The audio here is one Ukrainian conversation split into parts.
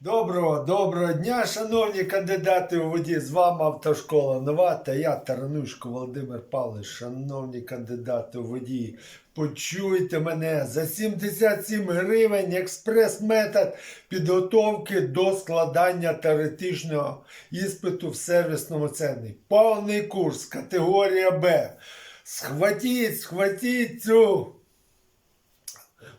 Доброго, доброго дня, шановні кандидати у воді. З вами автошкола Нова та я, Таранушко Володимир Павлович. Шановні кандидати у воді, почуйте мене за 77 гривень експрес-метод підготовки до складання теоретичного іспиту в сервісному центрі. Повний курс, категорія Б. Схватіть, схватіть цю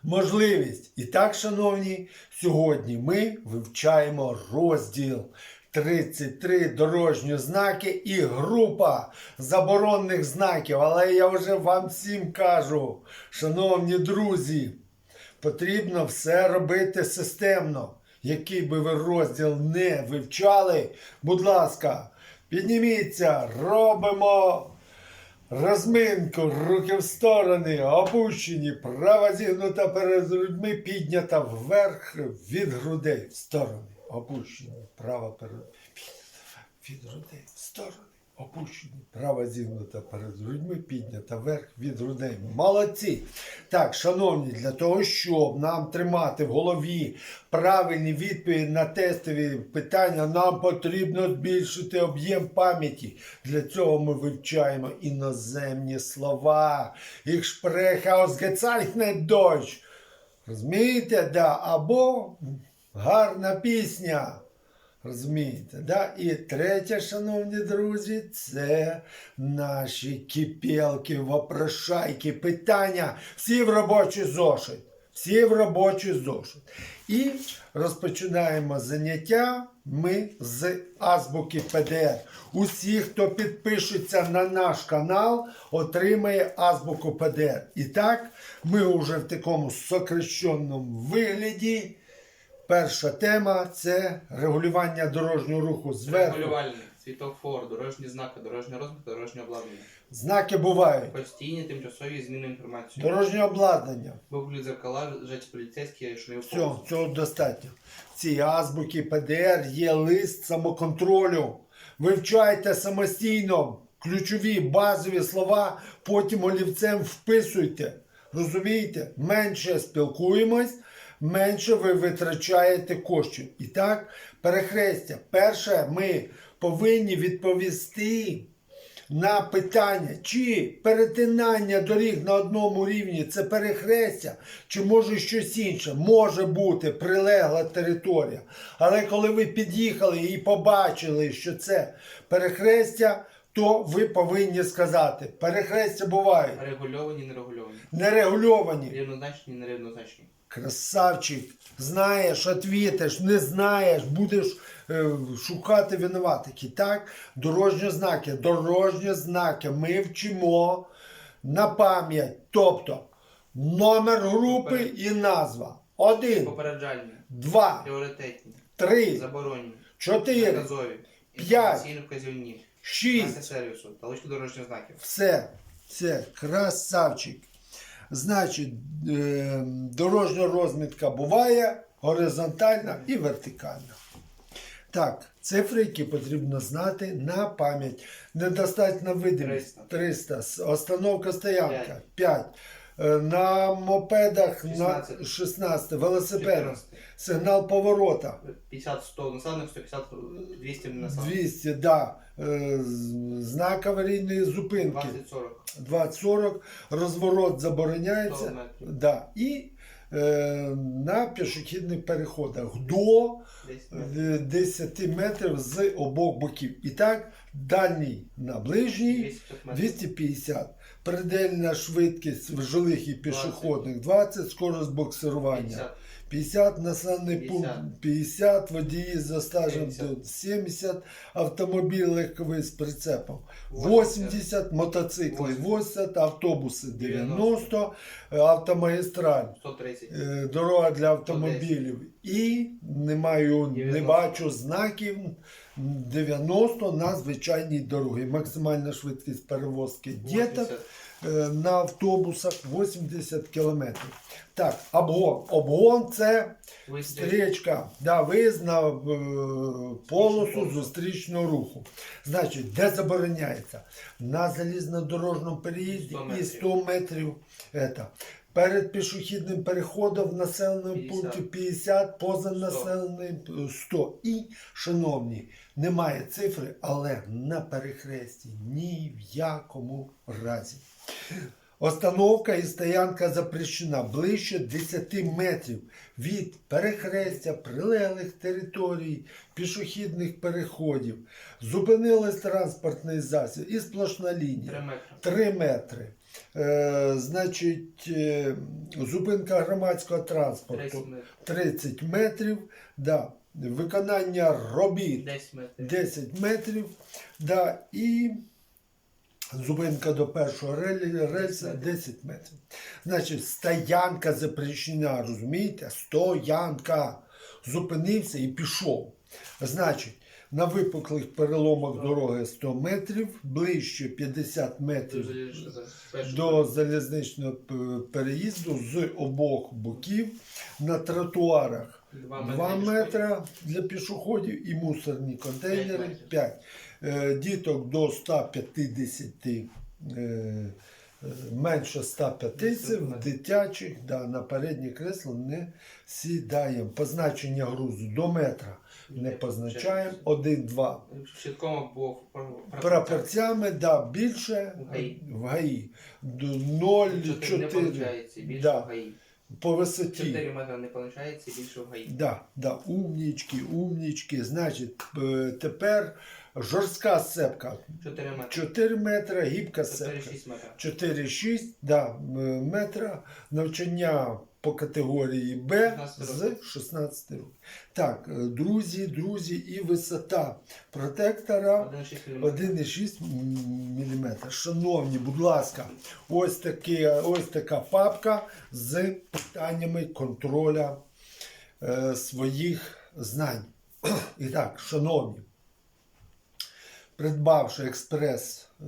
можливість. І так, шановні, сьогодні ми вивчаємо розділ 33 дорожні знаки і група заборонених знаків. Але я вже вам всім кажу, шановні друзі, потрібно все робити системно. Який би ви розділ не вивчали, будь ласка, підніміться, робимо Розминку, руки в сторони, опущені, права зігнута перед грудьми, піднята вверх від грудей в сторони. Опущені, права перед піднята від грудей в сторони. Опущені, права зігнута перед грудьми, піднята вверх від грудей. Молодці! Так, шановні, для того, щоб нам тримати в голові правильні відповіді на тестові питання, нам потрібно збільшити об'єм пам'яті. Для цього ми вивчаємо іноземні слова. Ich spreche ausgezeichnet Deutsch. Розумієте, да? Або гарна пісня. Розумієте, да? І третє, шановні друзі, це наші кипелки, вопрошайки, питання. Всі в робочий зошит. Всі в робочий зошит. І розпочинаємо заняття ми з азбуки ПДР. Усі, хто підпишеться на наш канал, отримає азбуку ПДР. І так, ми вже в такому сокращеному вигляді. Перша тема це регулювання дорожнього руху зверху. Регулювальник, світофор, дорожні знаки, дорожня розмітка, дорожнє обладнання. Знаки бувають. Постійні тимчасові зміни інформації. Дорожнє обладнання. Вигляд зеркала, лежать поліцейські шумів Все, цього достатньо. В цій азбуки ПДР є лист самоконтролю. Вивчайте самостійно ключові базові слова, потім олівцем вписуйте. Розумієте? Менше спілкуємось, менше ви витрачаєте коштів. І так, перехрестя. Перше, ми повинні відповісти на питання, чи перетинання доріг на одному рівні це перехрестя, чи може щось інше. Може бути прилегла територія. Але коли ви під'їхали і побачили, що це перехрестя, то ви повинні сказати, перехрестя бувають Регульовані, нерегульовані. нерегульовані. Рівнозначні, нерівнозначні. Красавчик, знаєш, отвітиш, не знаєш, будеш е, шукати винуватих. І так, дорожні знаки. Дорожні знаки ми вчимо на пам'ять. Тобто номер групи і назва. Один, Попереджальні, два, пріоритетні, три, заборонені, чотири, наказові, п'ять, інформаційно вказівні, шість. сервісу, талички дорожніх знаків. Все, все, красавчик. Значить, е, дорожня розмітка буває горизонтальна і вертикальна. Так, цифри, які потрібно знати на пам'ять. Недостатня видимість 300. С- Остановка стоянка 5. На мопедах на 16. 16, велосипедах, 14. сигнал поворота 50-100 населених, 150-200 населених. 200, да. Е, Знак аварійної зупинки 20-40. 20-40, розворот забороняється. Да. І е, на пішохідних переходах до 10 метрів. е, 10 метрів з обох боків. І так, дальній на ближній 250 метрів. 250. Предельна швидкість в жилих і пішохідних 20, скорость боксирування. 50. 50 населений 50. пункт 50, водії за стажем 70. до 70, автомобіль легковий з прицепом 80, 80, мотоцикли 80, 80, автобуси 90, е, автомагістраль, 130. е, дорога для автомобілів і не маю, не бачу знаків 90 на звичайній дорогі. Максимальна швидкість перевозки діток 80. е, на автобусах 80 км. Так, обгон. Обгон це стрічка, да, виїзд на е, полосу зустрічного руху. Значить, де забороняється? На залізнодорожному переїзді 100 і 100 метрів. Это. перед пішохідним переходом в населеному 50. пункті 50, поза населеним е, 100. І, шановні, немає цифри, але на перехресті ні в якому разі. Остановка і стоянка запрещена ближче 10 метрів від перехрестя, прилеглих територій, пішохідних переходів. Зупинились транспортний засіб і сплошна лінія. 3 метри. 3 метри. Е, значить, е, зупинка громадського 30 транспорту метрів. 30 метрів. Да. Виконання робіт 10 метрів. 10 метрів. Да. І зупинка до першого рельса 10 метрів. Значить, стоянка запрещена, розумієте? Стоянка. Зупинився і пішов. Значить, на випуклих переломах дороги 100 метрів, ближче 50 метрів до залізничного переїзду з обох боків на тротуарах 2 2 метри. для пішоходів і мусорні контейнери П'ять метрів. 5. Діток до 150 е, е, менше 150 в дитячих да, на переднє кресло не сідаємо. Позначення грузу до метра не позначаємо. 1-2. Щитком або Прапорцями да, більше В ГАІ. в ГАІ. 0,4 більше Да. по висоті. 4 метри не получається більше в ГАІ. Да, да, умнічки, умнічки. Значить, е, тепер жорстка сцепка 4 метри. 4 метри, гібка сцепка 4-6 метрів. 4-6 да, метра. Навчання по категорії Б 16 з 16 років. Так, е, друзі, друзі, і висота протектора 1,6 мм. 1,6 мм. Шановні, будь ласка, ось, такі, ось така папка з питаннями контроля е, своїх знань. І так, шановні, придбавши експрес е,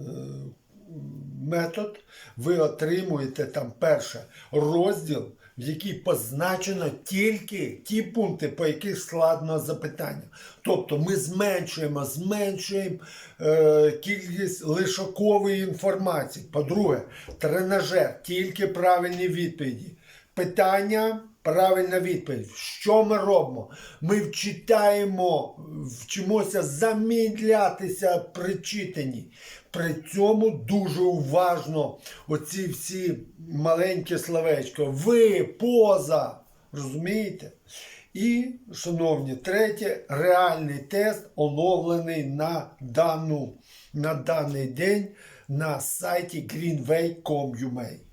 метод, ви отримуєте там перше розділ, в який позначено тільки ті пункти, по яких складно запитання. Тобто ми зменшуємо, зменшуємо е, кількість лишакової інформації. По-друге, тренажер, тільки правильні відповіді. Питання, правильна відповідь. Що ми робимо? Ми вчитаємо, вчимося замідлятися при читанні. При цьому дуже уважно оці всі маленькі словечка. Ви, поза. Розумієте? І, шановні, третє, реальний тест оновлений на, дану, на даний день на сайті greenway.com.ua.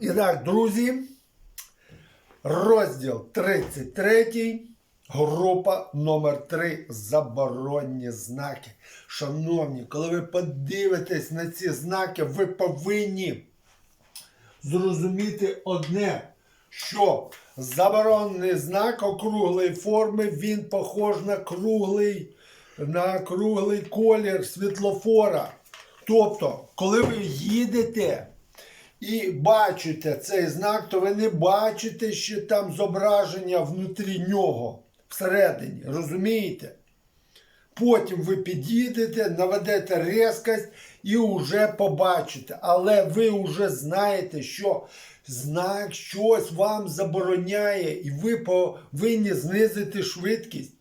І так, друзі, розділ 33, група номер 3 Заборонні знаки. Шановні, коли ви подивитесь на ці знаки, ви повинні зрозуміти одне, що заборонений знак округлої форми, він похож на круглий, на круглий колір світлофора. Тобто, коли ви їдете і бачите цей знак, то ви не бачите ще там зображення внутрі нього, всередині. Розумієте? Потім ви під'їдете, наведете різкость і вже побачите. Але ви вже знаєте, що знак щось вам забороняє, і ви повинні знизити швидкість.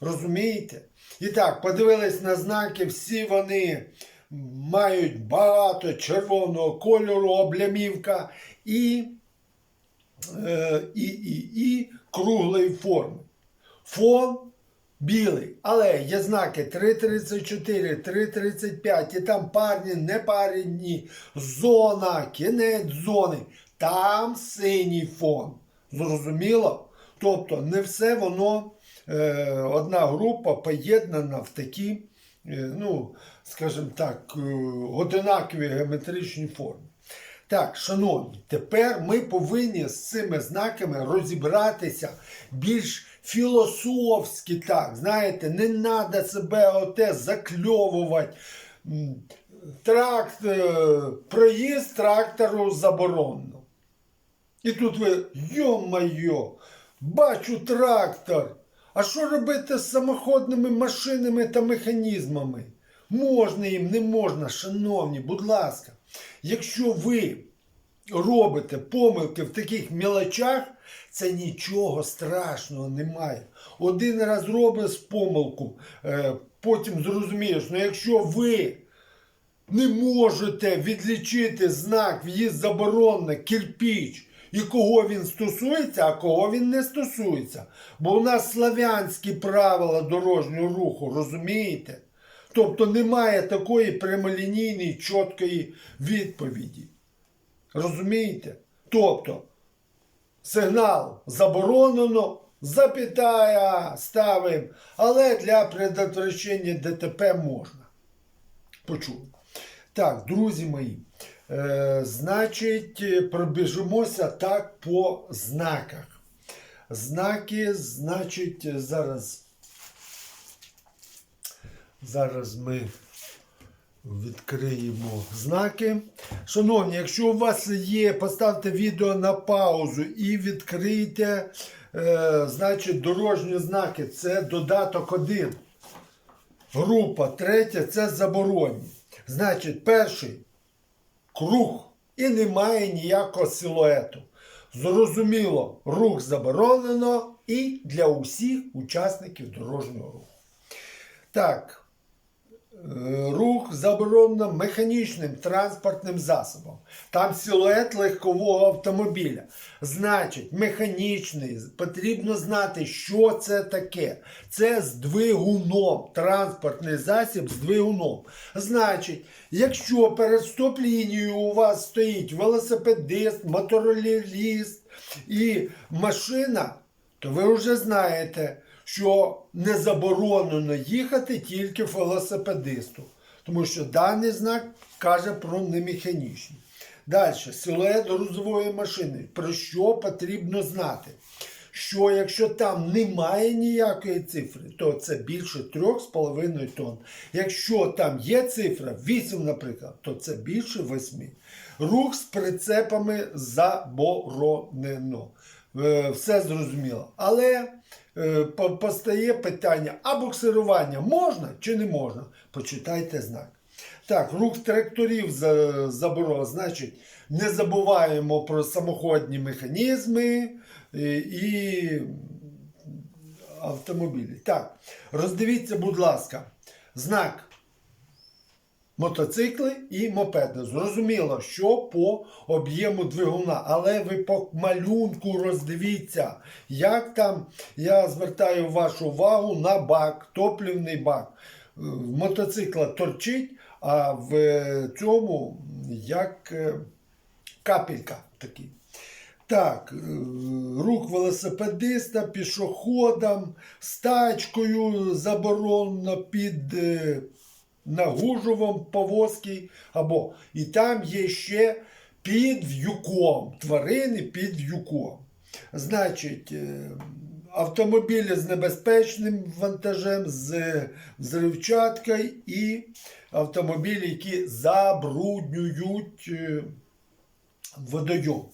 Розумієте? І так, подивились на знаки, всі вони мають багато червоного кольору, облямівка і, е, і, і, і круглої форми. Фон білий. Але є знаки 3.34, 3.35, і там парні, не парні, зона, кінець зони. Там синій фон. Зрозуміло? Тобто не все воно, е, одна група поєднана в такі, е, ну, скажімо так, е, одинакові геометричні форми. Так, шановні, тепер ми повинні з цими знаками розібратися більш філософськи, так, знаєте, не треба себе оте закльовувати. Тракт, е, проїзд трактору заборонено. І тут ви, йо-майо, бачу трактор. А що робити з самоходними машинами та механізмами? Можна їм, не можна, шановні, будь ласка. Якщо ви робите помилки в таких мілочах, це нічого страшного немає. Один раз робиш помилку, е, потім зрозумієш, ну якщо ви не можете відлічити знак в'їзд заборонено, кирпіч, і кого він стосується, а кого він не стосується. Бо у нас славянські правила дорожнього руху, розумієте? Тобто немає такої прямолінійної, чіткої відповіді. Розумієте? Тобто сигнал заборонено, запітая ставимо, але для предотвращення ДТП можна. Почули. Так, друзі мої, е, значить, пробіжимося так по знаках. Знаки, значить, зараз. Зараз ми відкриємо знаки. Шановні, якщо у вас є, поставте відео на паузу і відкрийте, е, значить, дорожні знаки. Це додаток 1. Група третя це заборонні. Значить, перший круг і немає ніякого силуету. Зрозуміло, рух заборонено і для усіх учасників дорожнього руху. Так, рух заборонено механічним транспортним засобом. Там силует легкового автомобіля. Значить, механічний, потрібно знати, що це таке. Це з двигуном, транспортний засіб з двигуном. Значить, якщо перед стоп-лінією у вас стоїть велосипедист, мотороліст і машина, то ви вже знаєте, що не заборонено їхати тільки велосипедисту, тому що даний знак каже про немеханічні. Далі, силует грузової машини. Про що потрібно знати? Що якщо там немає ніякої цифри, то це більше 3,5 тонн. Якщо там є цифра 8, наприклад, то це більше 8. Рух з прицепами заборонено. Е, Все зрозуміло. Але постає питання, а буксирування можна чи не можна? Почитайте знак. Так, рух тракторів за- заборонено. Значить, не забуваємо про самоходні механізми е, і автомобілі. Так, роздивіться, будь ласка, знак мотоцикли і мопеди. Зрозуміло, що по об'єму двигуна, але ви по малюнку роздивіться, як там я звертаю вашу увагу на бак, топлівний бак. Е, мотоцикла торчить, а в цьому як е, капелька такий. Так, е, рух велосипедиста, пішоходам, з тачкою заборонено під е, нагужувом повозки, або і там є ще під в'юком, тварини під в'юком. Значить, е, автомобілі з небезпечним вантажем, з взривчаткою і автомобілі, які забруднюють е, водойом.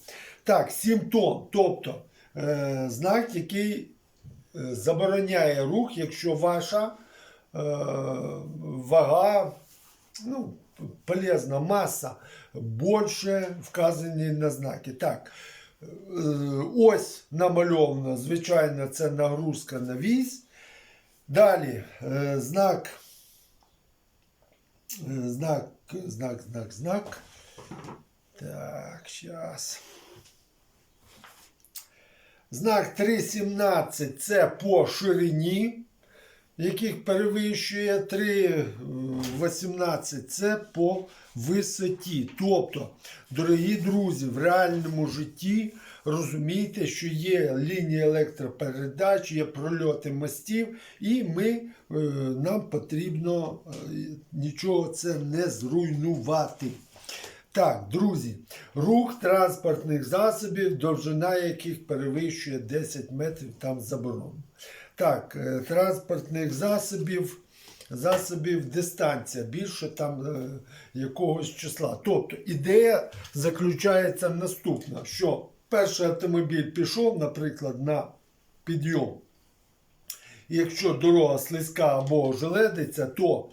Так, 7 тонн. Тобто е, знак, який забороняє рух, якщо ваша вага, ну, полезна маса більше вказані на знаки. Так, е, ось намальовано, звичайно, це нагрузка на вісь. Далі е, знак, е, знак, знак, знак, знак. Так, зараз. Знак 3.17 це по ширині, яких перевищує 3.18 це по висоті. Тобто, дорогі друзі, в реальному житті розумійте, що є лінії електропередач, є прольоти мостів, і ми, е, нам потрібно е, нічого це не зруйнувати. Так, друзі, рух транспортних засобів, довжина яких перевищує 10 метрів, там заборонено. Так, е, транспортних засобів, засобів дистанція більше там е, якогось числа. Тобто ідея заключається наступна, що перший автомобіль пішов, наприклад, на підйом. Якщо дорога слизька або желедиться, то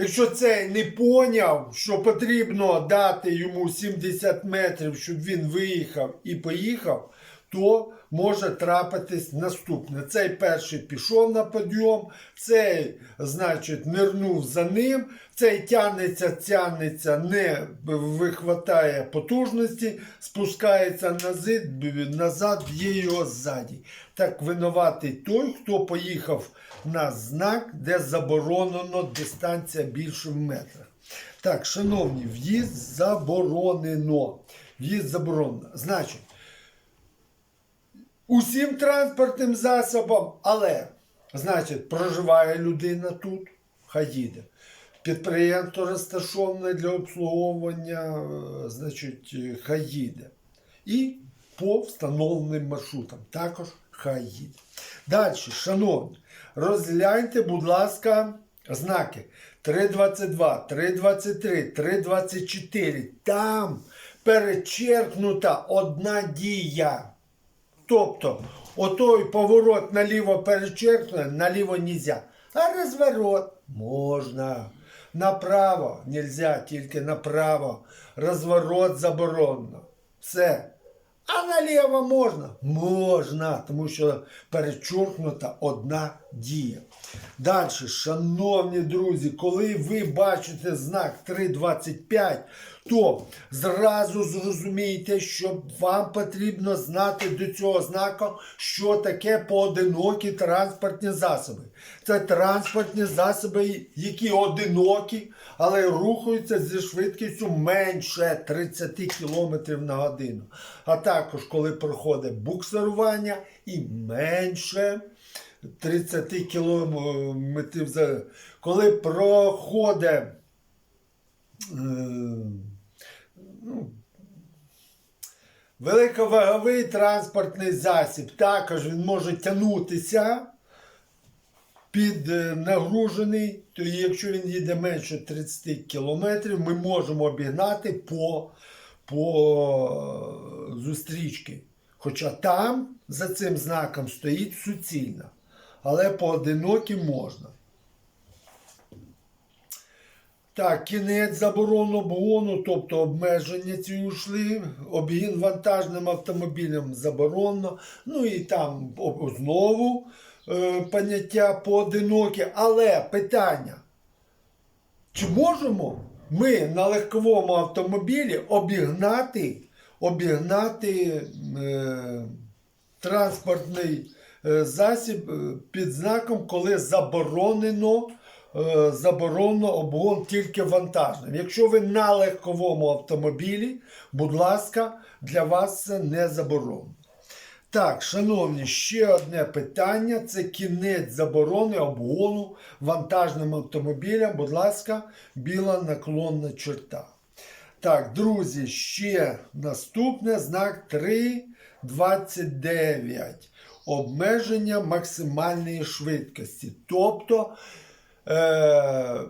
Якщо цей не поняв, що потрібно дати йому 70 метрів, щоб він виїхав і поїхав, то може трапитись наступне. Цей перший пішов на підйом, цей, значить, нирнув за ним, цей тягнеться, тягнеться, не вихватає потужності, спускається назад, назад б'є його ззаді. Так винуватий той, хто поїхав на знак, де заборонено дистанція більше в метрах. Так, шановні, в'їзд заборонено. В'їзд заборонено. Значить, усім транспортним засобам, але, значить, проживає людина тут, хай їде. Підприємство розташоване для обслуговування, е, значить, е, хай їде. І по встановленим маршрутам також хай їде. Далі, шановні, розгляньте, будь ласка, знаки 3.22, 3.23, 3.24. Там перечеркнута одна дія. Тобто, отой поворот наліво перечеркнуто, наліво нельзя. А розворот можна. Направо нельзя, тільки направо. Розворот заборонено. Все. А наліво можна? Можна, тому що перечеркнута одна дія. Далі, шановні друзі, коли ви бачите знак 3.25, то зразу зрозумійте, що вам потрібно знати до цього знаку, що таке поодинокі транспортні засоби. Це транспортні засоби, які одинокі, але рухаються зі швидкістю менше 30 км на годину. А також, коли проходить буксирування і менше 30 км коли проходить е, ну, великоваговий транспортний засіб, також він може тягнутися під е, то якщо він їде менше 30 км, ми можемо обігнати по, по е, зустрічки. Хоча там за цим знаком стоїть суцільна, але поодинокі можна. Так, кінець заборону обгону, тобто обмеження ці ушли, обгін вантажним автомобілем заборонено. Ну і там знову поняття поодинокі. Але питання, чи можемо ми на легковому автомобілі обігнати, обігнати е, транспортний е, засіб е, під знаком, коли заборонено, е, заборонено обгон тільки вантажним. Якщо ви на легковому автомобілі, будь ласка, для вас це не заборонено. Так, шановні, ще одне питання. Це кінець заборони обгону вантажним автомобілям. Будь ласка, біла наклонна черта. Так, друзі, ще наступне знак 3.29. Обмеження максимальної швидкості. Тобто е,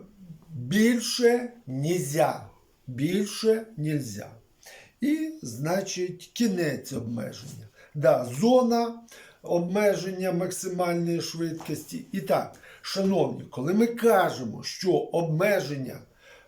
більше нельзя. Більше нельзя. І, значить, кінець обмеження. Да, зона обмеження максимальної швидкості. І так, шановні, коли ми кажемо, що обмеження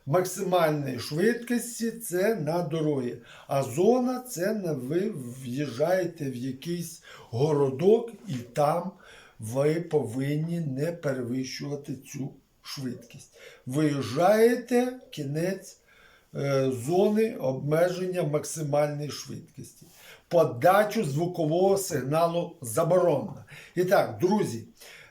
максимальної швидкості це на дорогі, а зона це на ви в'їжджаєте в якийсь городок і там ви повинні не перевищувати цю швидкість. Виїжджаєте кінець е, зони обмеження максимальної швидкості. Подачу звукового сигналу заборонено. І так, друзі,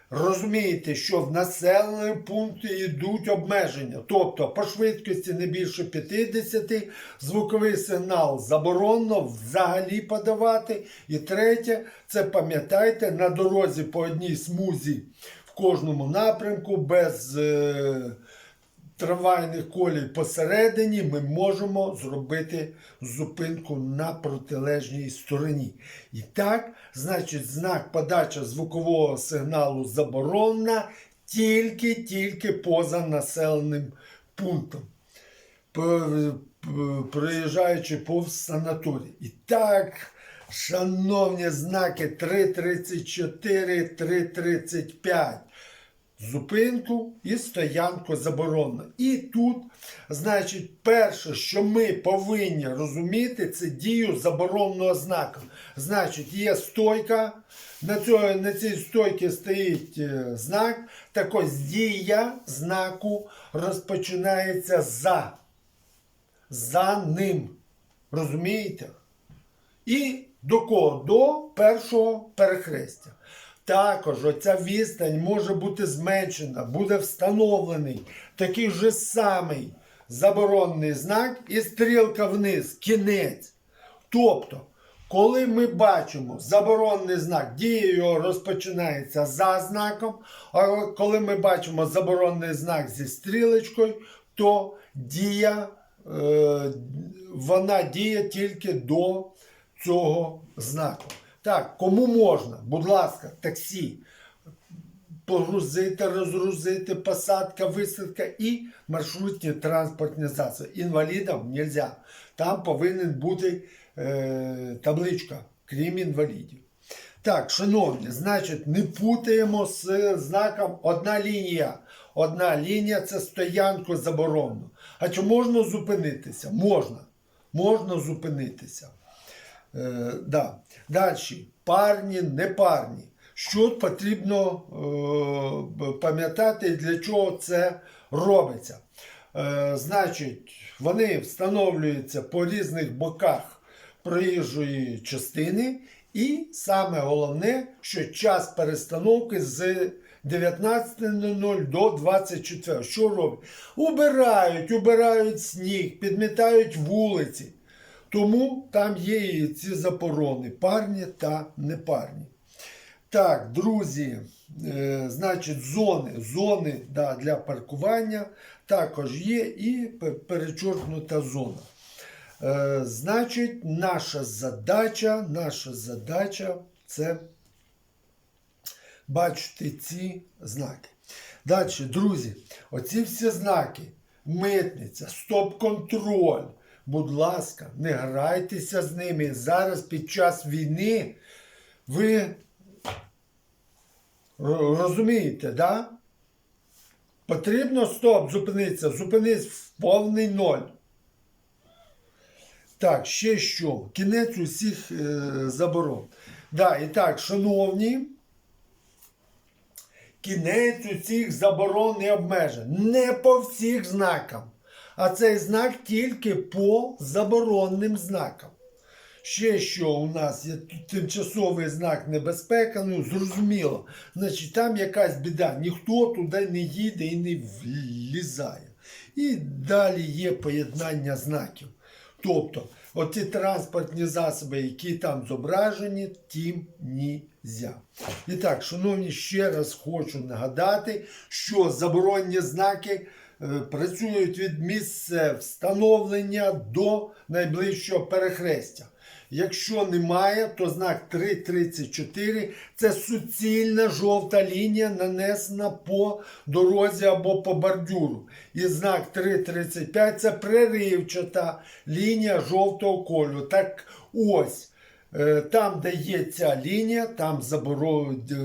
розумієте, що в населеному пункті йдуть обмеження. Тобто по швидкості не більше 50, звуковий сигнал заборонено взагалі подавати. І третє, це пам'ятайте, на дорозі по одній смузі в кожному напрямку без. Е, трамвайних колій посередині ми можемо зробити зупинку на протилежній стороні. І так, значить, знак подача звукового сигналу заборонена тільки-тільки поза населеним пунктом. Проїжджаючи повз санаторій. І так, шановні знаки 3.34, 3.35. зупинку і стоянку заборонено. І тут, значить, перше, що ми повинні розуміти, це дію забороненого знака. Значить, є стойка, на, цьому, на цій стойці стоїть е, знак. Так ось дія знаку розпочинається за. За ним. Розумієте? І до кого? До першого перехрестя. Також оця відстань може бути зменшена, буде встановлений такий же самий заборонений знак і стрілка вниз, кінець. Тобто, коли ми бачимо заборонений знак, дія його розпочинається за знаком, а коли ми бачимо заборонений знак зі стрілочкою, то дія, е, вона діє тільки до цього знаку. Так, кому можна, будь ласка, таксі. Погрузити, розгрузити, посадка, висадка і маршрутні транспортні засоби. Інвалідам не можна. Там повинен бути е, табличка, крім інвалідів. Так, шановні, значить, не путаємо з знаком одна лінія. Одна лінія це стоянку заборонено. А чи можна зупинитися? Можна. Можна зупинитися. Е, да. Далі. Парні, непарні. Що потрібно е, пам'ятати для чого це робиться? Е, значить, вони встановлюються по різних боках проїжджої частини. І саме головне, що час перестановки з 19.00 до 24. Що роблять? Убирають, убирають сніг, підмітають вулиці. Тому там є і ці заборони, парні та непарні. Так, друзі, е, значить, зони, зони да, для паркування також є і перечоркнута зона. Е, значить, наша задача, наша задача це бачити ці знаки. Далі, друзі, оці всі знаки, митниця, стоп-контроль. Будь ласка, не грайтеся з ними. Зараз під час війни ви розумієте, да? Потрібно стоп, зупинитися, зупинись в повний ноль. Так, ще що? Кінець усіх е, заборон. Да, і так, шановні, кінець усіх заборон не обмежений. Не по всіх знакам. А цей знак тільки по заборонним знакам. Ще що у нас є тимчасовий знак небезпека, ну зрозуміло. Значить, там якась біда, ніхто туди не їде і не влізає. І далі є поєднання знаків. Тобто, оці транспортні засоби, які там зображені, тим нельзя. І так, шановні, ще раз хочу нагадати, що заборонні знаки працюють від місця встановлення до найближчого перехрестя. Якщо немає, то знак 3.34 це суцільна жовта лінія, нанесена по дорозі або по бордюру. І знак 3.35 це преривчата лінія жовтого кольору. Так ось, е, там, де є ця лінія, там заборо... е,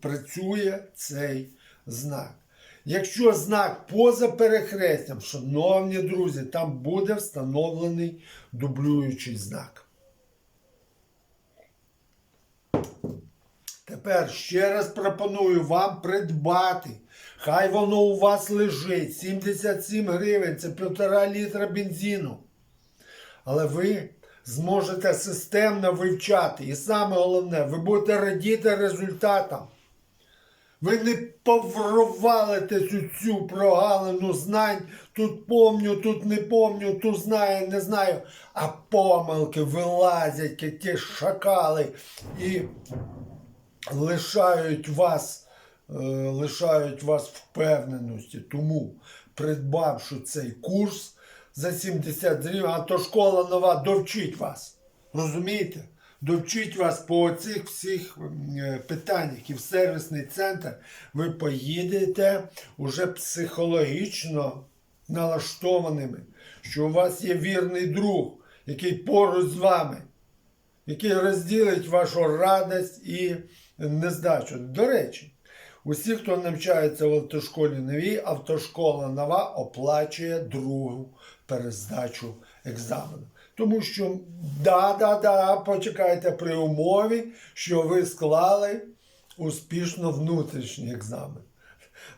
працює цей знак. Якщо знак поза перехрестям, шановні друзі, там буде встановлений дублюючий знак. Тепер ще раз пропоную вам придбати. Хай воно у вас лежить. 77 гривень це півтора літра бензину. Але ви зможете системно вивчати. І саме головне, ви будете радіти результатам. Ви не повровалите цю, цю прогалину знань. Тут помню, тут не помню, тут знаю, не знаю. А помилки вилазять, як ті шакали. І лишають вас, е, лишають вас впевненості. Тому, придбавши цей курс за 70 гривень, а то школа нова довчить вас. Розумієте? Довчить вас по цих всіх е, питаннях і в сервісний центр ви поїдете уже психологічно налаштованими, що у вас є вірний друг, який поруч з вами який розділить вашу радість і нездачу. До речі, Усі, хто навчається в автошколі новій, автошкола нова оплачує другу перездачу екзамену. Тому що да, да, да, почекайте при умові, що ви склали успішно внутрішній екзамен.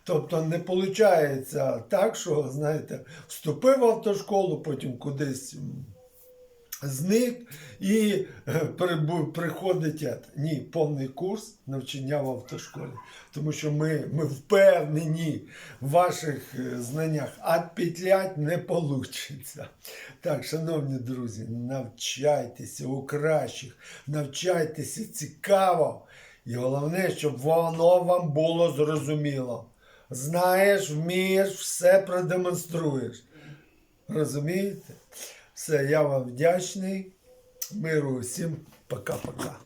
Тобто не виходить так, що, знаєте, вступив в автошколу, потім кудись зник і е, приходить. Ні, повний курс навчання в автошколі. Тому що ми, ми впевнені в ваших е, знаннях, а петлять не вийде. Так, шановні друзі, навчайтеся у кращих, навчайтеся цікаво. І головне, щоб воно вам було зрозуміло. Знаєш, вмієш, все продемонструєш. Розумієте? Все, я вам вдячний. Миру усім. Пока-пока.